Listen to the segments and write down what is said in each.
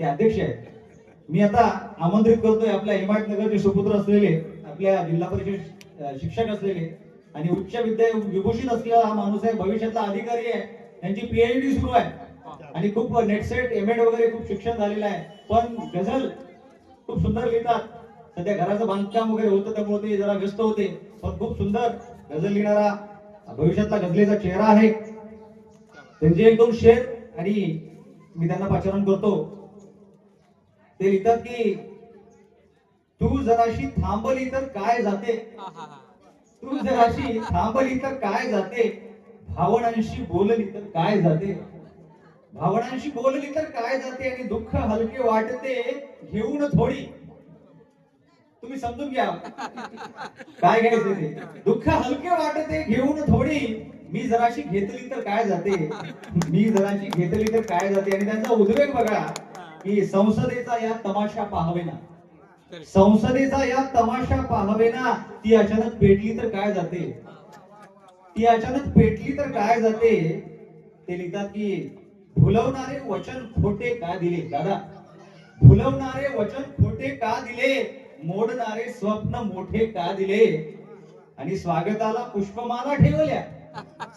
ते अध्यक्ष आहेत. मी आता आमंत्रित करतोय आपल्या हिमायतनगरचे सुपुत्र असलेले आपल्या जिल्हा परिषद शिक्षक असलेले आणि उच्च विद्या विभूषित असलेला हा माणूस आहे. भविष्यातला अधिकारी आहे. त्यांची पीएचडी सुरू आहे. आणि खूप नेटसेट एम एड वगैरे खूप शिक्षण झालेलं आहे. पण गझल खूप सुंदर लिहितात. सध्या घराचं बांधकाम वगैरे होतं त्यामुळे ते जरा व्यस्त होते. पण खूप सुंदर गझल लिहिणारा भविष्यातला गझलेचा चेहरा आहे. त्यांचे एक दोन शेर आणि मी त्यांना पाचारण करतो. ते लिहितात की तू जराशी थांबली तर काय जाते? तू जराशी थांबली तर काय जाते? भावनांशी बोलली तर काय जाते? भावनांशी बोलली तर काय जाते आणि दुःख हलके वाटते घेऊन थोडी. तुम्ही समजून घ्या. काय घ्यायचं ते? दुःख हलके वाटते घेऊन थोडी. मी जराशी घेतली तर काय जाते? मी जराशी घेतली तर काय जाते? आणि त्यांचा उद्वेग बघा. की संसदेचा या तमाशा पाहावे ना संसदेचा या तमाशा पाहावे ना ती अचानक पेटली तर काय जाते? ती अचानक पेटली तर काय जाते? ते लिहितात की भुलवणारे वचन खोटे का दिले? दादा भुलवणारे वचन खोटे का दिले? मोडणारे स्वप्न मोठे का दिले? आणि स्वागताला पुष्पमाला ठेवल्या.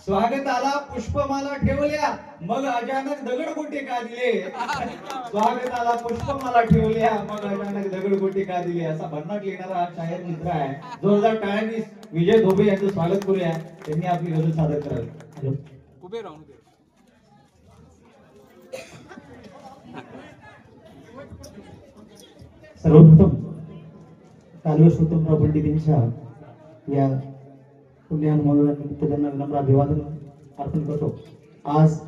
स्वागताला पुष्पमाला ठेवल्या मग अचानक दगडगोटे का दिले स्वागताला पुष्पमाला ठेवल्या मग अचानक दगडगोटे का दिले असा भन्नाट लिहिणारा हा शायर मित्र आहे. जोरदार टाळ्यांनी विजय धोबे यांचं स्वागत करूया. त्यांनी आपली गजल सादर करावी. उभे राहून सर्वप्रथम कालवे स्वतंत्र पंडित यांच्या या पुण्यानुमोदनानिमित्त त्यांना विनम्र अभिवादन अर्पण करतो. आज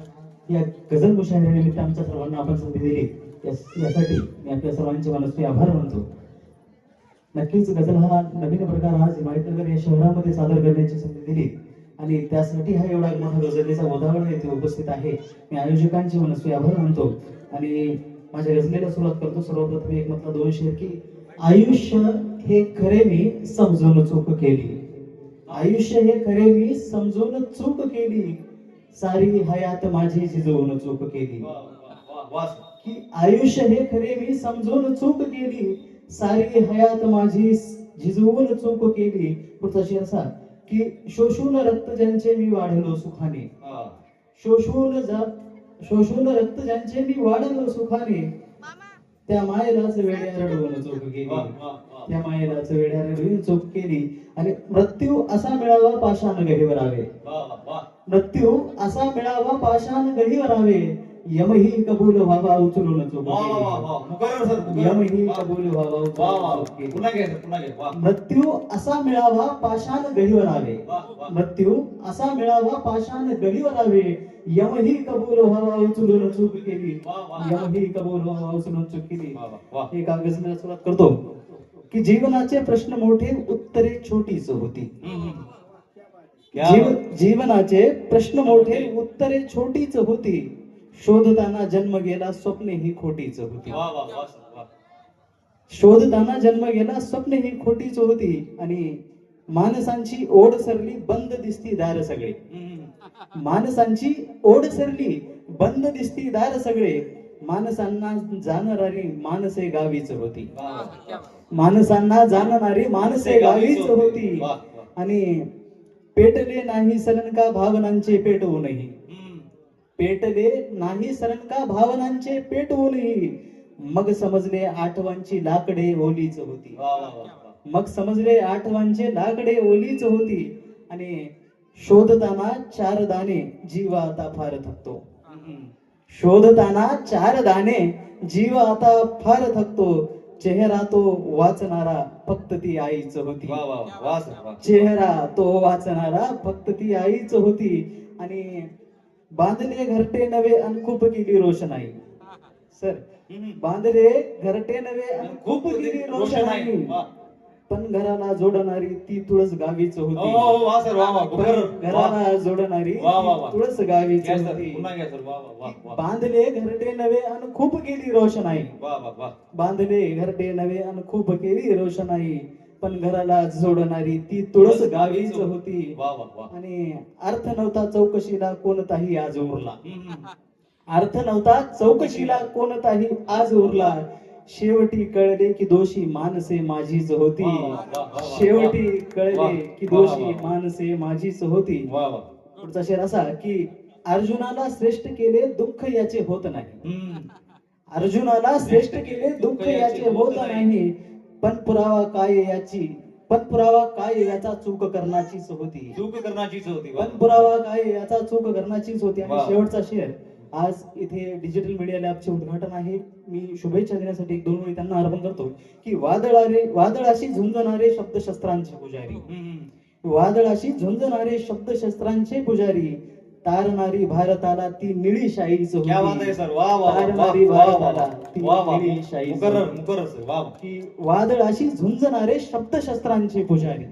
या गझल मुशायऱ्यानिमित्त आमच्या सर्वांना आपण संधी दिली. यासाठी मी आपल्या सर्वांचे मनस्वी आभार मानतो. नक्कीच गझल हा नवीन प्रकार आज हिमायतनगर या शहरामध्ये सादर करण्याची संधी दिली. आणि त्यासाठी हा एवढा मोठा गझलेचा उदाहरण येथे उपस्थित आहे. मी आयोजकांचे मनस्वी आभार मानतो. आणि माझ्या गझलेला सुरुवात करतो. सर्वप्रथम एक म्हटलं दोन शेर की आयुष्य हे खरे मी समजून चूक केली. आयुष्य हे खरे मी समजून चूक केली. सारी हयात माझी झिजवून चूक केली. की आयुष्य हे खरे मी समजून चूक केली. सारी हयात माझी झिजवून चूक केली. पुढचा शेर असा की शोषून रक्त ज्यांचे मी वाढलो सुखाने. शोषून जा शोषून रक्त ज्यांचे मी वाढलो सुखाने. त्या मायेलाच वेड्या रडवून चूक केली. त्या मायेलाच वेड्या रडवून चूक केली आणि मृत्यू असा मिळावा पाषाण गहिवरावे मृत्यू असा मिळावा पाषाण गहिवरावे यमही कबूल व्हावा उचलून. यमही कबूल व्हावा. मृत्यू असा मिळावा पाषाण गहिवरावे. मृत्यू असा मिळावा पाषाण गहिवरावे यमही कबूल व्हावा उचलून चूक केली. यमही कबूल व्हावा उचलून चूक केली. हे कागजला सुरुवात करतो. की जीवनाचे प्रश्न मोठे उत्तरे छोटीच होती जीव. जीवनाचे प्रश्न मोठे उत्तरे छोटीच होती शोधताना जन्म गेला स्वप्ने ही खोटीच होती. शोधताना जन्म गेला स्वप्ने ही खोटीच होती आणि माणसांची ओढ सरली बंद दिसती दार सगळे. माणसांची ओढ सरली बंद दिसती दार सगळे माणसांना जाणणारी माणसे गावीच होती. माणसांना जाणणारी माणसे गावीच होती. आणि पेटले नाही सरणका भावनांचे पेटवूनही. पेटले नाही सरणका भावनांचे पेटवूनही मग समजले आठवांची लाकडे ओलीच होती. मग समजले आठवांचे लाकडे ओलीच होती आणि शोधताना चार दाणे जीव आता फार थकतो. शोधताना चार दाणे जीव आता फार थकतो. चेहरा तो वाचणारा फक्त ती आईच होती. चेहरा तो वाचणारा फक्त ती आईच होती. आणि बांधले घरटे नवे आणि खूप केली रोषणाई. सर. बांधले घरटे नवे आणि खूप केली रोषणाई. पण घराला जोडणारी ती तुळस गावीच होती बरोबर. वा. घराला जोडणारी तुळस गावीच. होती. बांधले घरटे नवे आणि खूप केली रोषणाई. बांधले घरटे नवे आणि खूप केली रोषणाई पण घराला जोडणारी ती तुळस गावीच होती. आणि अर्थ नव्हता चौकशीला कोणताही आज उरला. अर्थ नव्हता चौकशीला कोणताही आज उरला शेवटी कळले की दोषी माणसे माझीच होती. शेवटी. कळले की दोषी. माणसे माझीच होती पुढचा शेर असा की अर्जुनाला श्रेष्ठ केले दुःख याचे होत नाही. अर्जुनाला श्रेष्ठ केले दुःख याचे होत नाही पण पुरावा काय याची पण पुरावा काय याचा चूक करण्याचीच होती चूक करण्याचीच होती. पण पुरावा काय याचा चूक करण्याचीच होती आणि. शेवटचा शेअर आज इथे डिजिटल मीडिया लॅबचे उद्घाटन आहे. मी शुभेच्छा देण्यासाठी एक दोन वेळी त्यांना अर्पण करतो की वादळारे वादळाशी झुंजणारे शब्दशस्त्रांचे पुजारी. वादळाशी झुंजणारे शब्दशस्त्रांचे पुजारी. तारणारी भारताला ती निळी की वादळाशी झुंजणारे शब्दशस्त्रांचे पुजारी.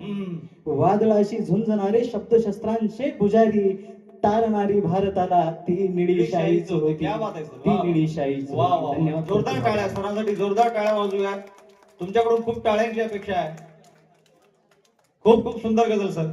वादळाशी झुंजणारे शब्दशस्त्रांचे पुजारी. तारणारी भारताला ती निळी होती. क्या बात आहे ती वा, वा. निळी शाहीच वा वा, होती वा. धन्यवाद. जोरदार टाळ्या सरांसाठी जोरदार टाळ्या वाजूया तुमच्याकडून खूप टाळ्यांची अपेक्षा आहे. खूप खूप सुंदर गजल सर.